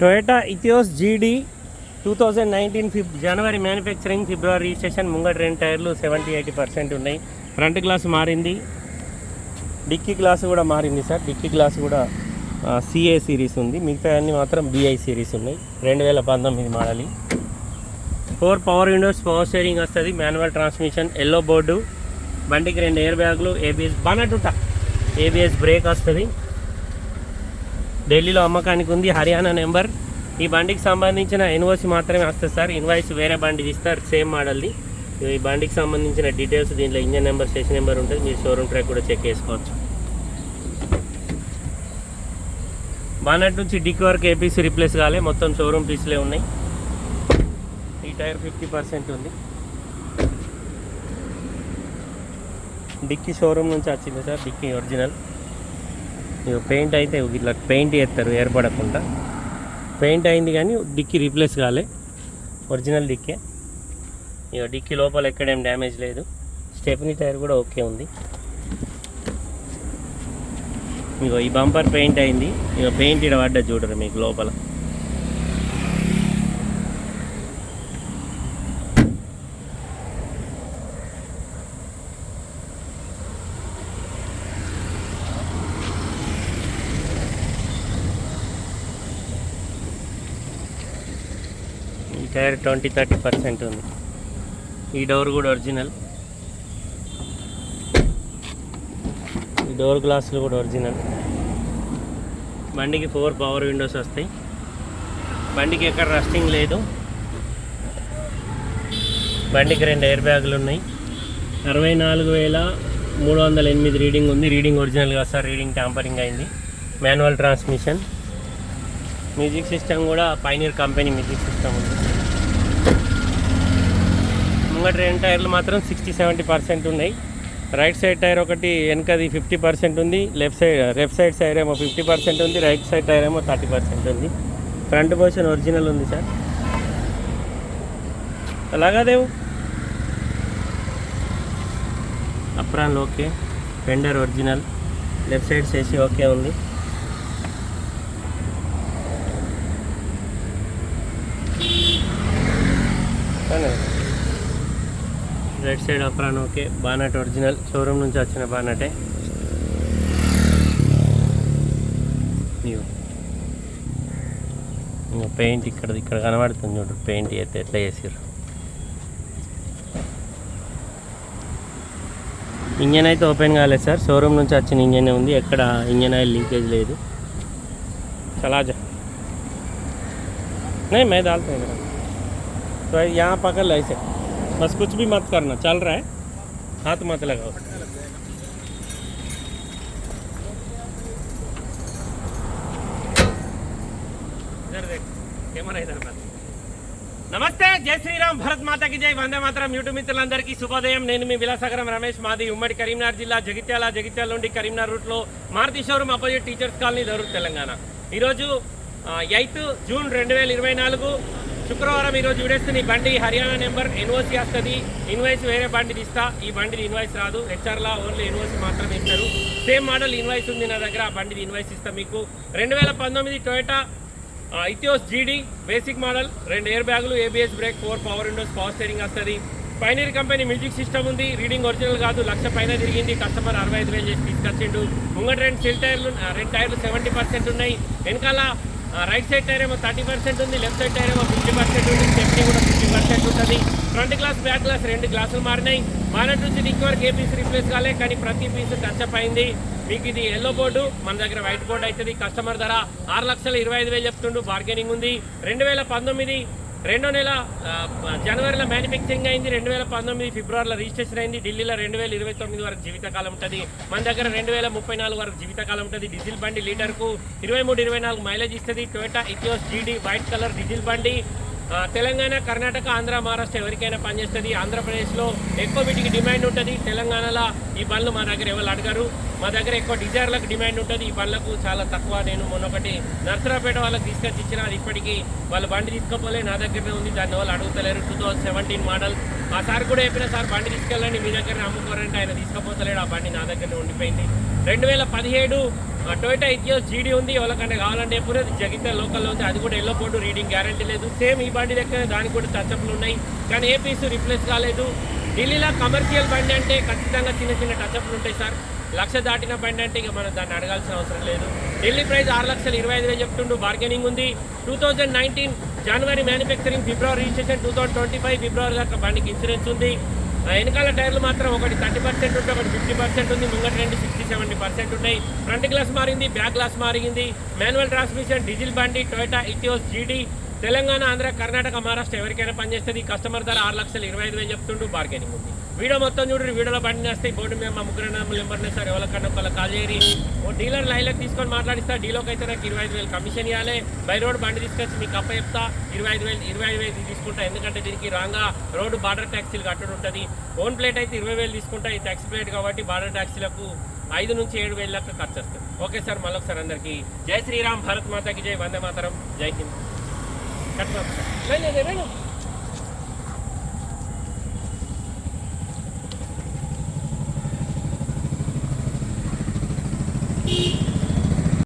Toyota Etios GD two thousand nineteen Feb జనవరి manufacturing ఫిబ్రవరి registration ముంగట రెండు టైర్లు సెవెంటీ ఎయిటీ పర్సెంట్ ఉన్నాయి. ఫ్రంట్ గ్లాస్ మారింది. డిక్కీ గ్లాస్ కూడా మారింది సార్. డిక్కీ గ్లాస్ కూడా సిఏ సిరీస్ ఉంది. మిగతా అన్ని మాత్రం బిఐ సిరీస్ ఉన్నాయి. రెండు వేల పంతొమ్మిది model. Four power windows power steering వస్తుంది. మాన్యువల్ ట్రాన్స్మిషన్ ఎల్లో బోర్డు బండికి రెండు ఎయిర్ బ్యాగులు ఏబిఎస్ బానట్టుట ఏబిఎస్ బ్రేక్ వస్తుంది. ఢిల్లీలో అమ్మకానికి ఉంది. హర్యానా నెంబర్. ఈ బండికి సంబంధించిన ఇన్వాయిస్ మాత్రమే వస్తుంది సార్. ఇన్వాయిస్ వేరే బండి ఇస్తారు సేమ్ మోడల్ది. ఈ బండికి సంబంధించిన డీటెయిల్స్ దీంట్లో ఇంజన్ నెంబర్ స్టేషన్ నెంబర్ ఉంటుంది మీరు షోరూమ్ ట్రాక్ కూడా చెక్ చేసుకోవచ్చు. బానట్ నుంచి డిక్ వరకు ఏపీసీ రిప్లేస్ కాలే. మొత్తం షోరూమ్ పీసులే ఉన్నాయి. ఈ టైర్ ఫిఫ్టీ పర్సెంట్ ఉంది. డిక్కీ షోరూమ్ నుంచి వచ్చింది సార్. Dickey original. ఇక పెయింట్ అయితే ఇట్లా పెయింట్ చేస్తారు ఏర్పడకుండా పెయింట్ అయింది కానీ డిక్కీ రీప్లేస్ కాలే ఒరిజినల్ డిక్కే. ఇక డిక్కీ లోపల ఎక్కడేం డ్యామేజ్ లేదు. స్టెప్నీ టైర్ కూడా ఓకే ఉంది. ఇక ఈ బంపర్ పెయింట్ అయింది. ఇక పెయింట్ ఇక్కడ పడ్డా చూడరు మీకు లోపల. టైర్ ట్వంటీ థర్టీ పర్సెంట్ ఉంది. ఈ డోర్ కూడా ఒరిజినల్. ఈ డోర్ గ్లాసులు కూడా ఒరిజినల్. బండికి ఫోర్ పవర్ విండోస్ వస్తాయి. బండికి ఎక్కడ రస్టింగ్ లేదు. బండికి రెండు ఎయిర్ బ్యాగులు ఉన్నాయి. అరవై నాలుగు వేల మూడు వందల ఎనిమిది రీడింగ్ ఉంది. రీడింగ్ ఒరిజినల్ కాదు సార్ రీడింగ్ ట్యాంపరింగ్ అయింది. Manual transmission. మ్యూజిక్ సిస్టమ్ కూడా పైనీర్ కంపెనీ మ్యూజిక్ సిస్టమ్ ఉంది. ముంగట రెండు టైర్లు మాత్రం సిక్స్టీ సెవెంటీ పర్సెంట్ ఉన్నాయి. రైట్ సైడ్ టైర్ ఒకటి వెనకది ఫిఫ్టీ పర్సెంట్ ఉంది. Left side left side tyre ఏమో ఫిఫ్టీ పర్సెంట్ ఉంది. రైట్ సైడ్ టైర్ ఏమో థర్టీ పర్సెంట్ ఉంది. ఫ్రంట్ పోర్షన్ ఒరిజినల్ ఉంది సార్. అలాగా దేవు. Apron okay. Fender original. Left side చేసి ఓకే ఉంది. Right side apron okay bonnet original showroom నుంచి వచ్చిన బానటే పెయింట్ ఇక్కడ ఇక్కడ కనబడుతుంది చూడు పెయింట్ అయితే ఎట్లా చేసారు ఇంజన్ అయితే ఓపెన్ కాలేదు సార్ షోరూమ్ నుంచి వచ్చిన ఇంజన్ ఉంది ఎక్కడ ఇంజన్ ఆయిల్ లీకేజ్ లేదు चला जा नहीं मैं डालता हूँ इधर। तो यहाँ पकड़ लो ऐसे बस कुछ भी मत करना चल रहा है हाथ मत लगाओ इधर देख कैमरा इधर मत నమస్తే జై శ్రీరామ్ భరత్ మాతకి జై వందే మాతరం యూట్యూబ్ మిత్రులందరికీ శుభోదయం నేను మీ విలాసగరం రమేష్ మాది ఉమ్మడి కరీంనగర్ జిల్లా జగిత్యాల జగిత్యాల నుండి కరీంనగర్ రూట్లో Maruti showroom opposite teachers colony Darur Telangana ఈరోజు ఎయిత్ జూన్ రెండు వేల ఇరవై నాలుగు శుక్రవారం ఈరోజు విడేస్తున్న ఈ బండి హర్యానా నెంబర్ ఎన్ఓసి వస్తుంది. ఇన్వాయిస్ వేరే బండి ఇస్తా ఈ బండిది ఇన్వాయిస్ రాదు. హెచ్ఆర్లా ఓన్లీ ఇన్వాయిస్ మాత్రమే ఇస్తారు. సేమ్ మోడల్ ఇన్వాయిస్ ఉంది నా దగ్గర. ఆ బండిది ఇన్వాయిస్ ఇస్తా మీకు. రెండు వేల పంతొమ్మిది Toyota Etios GD basic model రెండు ఎయిర్ బ్యాగులు ABS brake four power windows power steering వస్తుంది. పైనీర్ కంపెనీ మ్యూజిక్ సిస్టమ్ ఉంది. రీడింగ్ ఒరిజినల్ కాదు. లక్ష పైన తిరిగింది. కస్టమర్ అరవై ఐదు వేలు చేసి తీసుకొచ్చిండు. ముంగట రెండు సెల్ టైర్లు రెండు టైర్లు సెవెంటీ పర్సెంట్ ఉన్నాయి. వెనకాల రైట్ సైడ్ టైర్ ఏమో థర్టీ పర్సెంట్ ఉంది లెఫ్ట్ సైడ్ టైర్ ఏమో ఫిఫ్టీ పర్సెంట్ ఉంది సేఫ్టీ కూడా ఫిఫ్టీ పర్సెంట్ ఉంటుంది. ఫ్రంట్ గ్లాస్ బ్యాక్ గ్లాస్ రెండు గ్లాసులు మారినాయి. మానట్ నుంచి డిక్ వరకు ఏ పీస్ రీప్లేస్ కాలే కానీ ప్రతి పీస్ టచ్ అప్ అయింది. మీకు ఇది ఎల్లో బోర్డు మన దగ్గర వైట్ బోర్డు అవుతుంది. కస్టమర్ ధర ఆరు లక్షల ఇరవై ఐదు వేలు చెప్తుండు బార్గెనింగ్ ఉంది. రెండు వేల పంతొమ్మిది రెండో నెల జనవరిలో మ్యానుఫ్యాక్చరింగ్ అయింది రెండు వేల పంతొమ్మిది ఫిబ్రవరిలో రిజిస్ట్రేషన్ అయింది ఢిల్లీలో రెండు వేల ఇరవై తొమ్మిది వరకు జీవితకాలం ఉంటుంది మన దగ్గర రెండు వేల ముప్పై నాలుగు వరకు జీవితకాలం ఉంటుంది డీజిల్ బండి లీటర్కు ఇరవై మూడు ఇరవై నాలుగు మైలేజ్ ఇస్తుంది Toyota Etios GD white colour diesel బండి తెలంగాణ కర్ణాటక ఆంధ్ర మహారాష్ట్ర ఎవరికైనా పనిచేస్తుంది ఆంధ్రప్రదేశ్లో ఎక్కువ వీటికి డిమాండ్ ఉంటుంది. తెలంగాణలో ఈ బండ్లు మా దగ్గర ఎవరు అడగరు. మా దగ్గర ఎక్కువ డిజైర్లకు డిమాండ్ ఉంటుంది. ఈ బండ్లకు చాలా తక్కువ. నేను మొన్న ఒకటి నర్సరాపేట వాళ్ళకి తీసుకొచ్చి ఇచ్చిన అది ఇప్పటికీ వాళ్ళు బండి తీసుకోపోలే నా దగ్గరనే ఉంది. దాన్ని వాళ్ళు అడుగుతలేరు. టూ థౌసండ్ సెవెంటీన్ మోడల్ ఆ సార్ కూడా చెప్పిన సార్ బండి తీసుకెళ్ళండి మీ దగ్గర అమ్ముకోరంటే ఆయన తీసుకోపోతలేడు. ఆ బండి నా దగ్గరనే ఉండిపోయింది. రెండు వేల పదిహేడు టొయోటా ఇథియోస్ జీడీ ఉంది ఎవరికన్నా కావాలంటే ఎప్పుడు అది జగిత్యాల లోకల్లో ఉంది. అది కూడా ఎల్లో బోర్డు రీడింగ్ గ్యారంటీ లేదు. సేమ్ ఈ బండి దగ్గర దానికి కూడా టచ్అప్లు ఉన్నాయి. కానీ ఏ పీసు రిప్లేస్ కాలేదు. ఢిల్లీలో కమర్షియల్ బండి అంటే ఖచ్చితంగా చిన్న చిన్న టచ్అప్లు ఉంటాయి సార్ లక్ష దాటిన బండి అంటే ఇక మనం దాన్ని అడగాల్సిన అవసరం లేదు. ఢిల్లీ ప్రైస్ ఆరు లక్షలు ఇరవై ఐదు వేలు చెప్తుండు. బార్గెనింగ్ ఉంది. టూ థౌజండ్ నైన్టీన్ జనవరి మ్యానుఫ్యాక్చరింగ్ ఫిబ్రవరి registration two thousand twenty five ఫిబ్రవరి దాకా బండికి ఇన్సూరెన్స్ ఉంది. వెనకాల టైర్లు మాత్రం ఒకటి థర్టీ పర్సెంట్ ఉంటే ఒకటి ఫిఫ్టీ పర్సెంట్ ఉంది. ముంగట రెండు సిక్స్టీ సెవెంటీ పర్సెంట్ ఉన్నాయి. ఫ్రంట్ గ్లాస్ మారింది బ్యాక్ గ్లాస్ మారింది. మాన్యువల్ ట్రాన్స్మిషన్ డీజిల్ బండి Toyota Etios GD Telangana Andhra Karnataka Maharashtra ఎవరికైనా పనిచేస్తుంది? కస్టమర్ ధర ఆరు లక్షలు ఇరవై ఐదు వేలు చెప్తుంటూ బార్గెనింగ్ ఉంది. వీడియో మొత్తం చూడండి వీడియోలో బండి వస్తాయి బోర్డు మేము మా ముగ్గురు నెంబర్నే సార్ ఎవరికన్నా ఒకళ్ళు కాల్ చేయరి ఓ డీలర్ లైన్లోకి తీసుకొని మాట్లాడిస్తా డీలోకి అయితే నాకు ఇరవై ఐదు వేలు కమిషన్ ఇవ్వాలి. బై రోడ్ బండి తీసుకొచ్చి మీకు అప్ప చెప్తా ఇరవై ఐదు వేలు ఇరవై ఐదు వేలు తీసుకుంటా. ఎందుకంటే దీనికి రాగా రోడ్డు బార్డర్ ట్యాక్సీలు కట్టడం ఉంటుంది. ఓన్ ప్లేట్ అయితే ఇరవై వేలు తీసుకుంటా ఈ ట్యాక్సీ ప్లేట్ కాబట్టి బార్డర్ ట్యాక్సీలకు ఐదు నుంచి ఏడు వేల లెక్క ఖర్చు వస్తుంది. ఓకే సార్ మళ్ళొకసారి అందరికీ జై శ్రీరామ్ భారత్ మాతాకి జై వందే మాతరం జై హింద్. కట్ మాత్రం. లే,